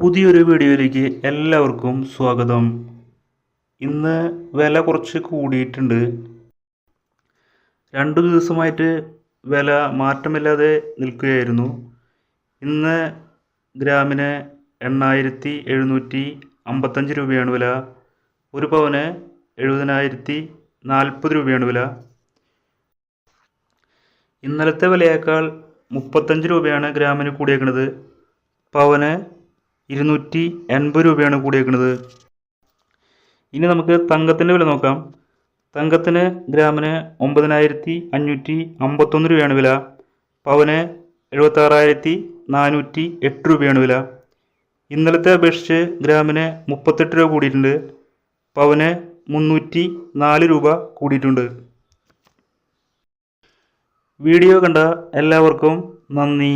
പുതിയൊരു വീഡിയോയിലേക്ക് എല്ലാവർക്കും സ്വാഗതം. ഇന്ന് വില കുറച്ച് കൂടിയിട്ടുണ്ട്. രണ്ടു ദിവസമായിട്ട് വില മാറ്റമില്ലാതെ നിൽക്കുകയായിരുന്നു. ഇന്ന് ഗ്രാമിന് എണ്ണായിരത്തി എഴുന്നൂറ്റി അമ്പത്തഞ്ച് രൂപയാണ് വില. ഒരു പവന് എഴുപതിനായിരത്തി നാൽപ്പത് രൂപയാണ് വില. ഇന്നലത്തെ വിലയേക്കാൾ മുപ്പത്തഞ്ച് രൂപയാണ് ഗ്രാമിന് കൂടിയേക്കുന്നത് പവന് ഇരുന്നൂറ്റി എൺപത് രൂപയാണ് കൂടിയേക്കുന്നത് ഇനി നമുക്ക് തങ്കത്തിന്റെ വില നോക്കാം. തങ്കത്തിന് ഗ്രാമിന് ഒമ്പതിനായിരത്തി അഞ്ഞൂറ്റി അമ്പത്തൊന്ന് രൂപയാണ് വില. പവന് എഴുപത്താറായിരത്തി നാനൂറ്റി എട്ട് രൂപയാണ് വില. ഇന്നലത്തെ അപേക്ഷിച്ച് ഗ്രാമിന് മുപ്പത്തെട്ട് രൂപ കൂടിയിട്ടുണ്ട്. പവന് മുന്നൂറ്റി നാല് രൂപ കൂടിയിട്ടുണ്ട്. വീഡിയോ കണ്ട എല്ലാവർക്കും നന്ദി.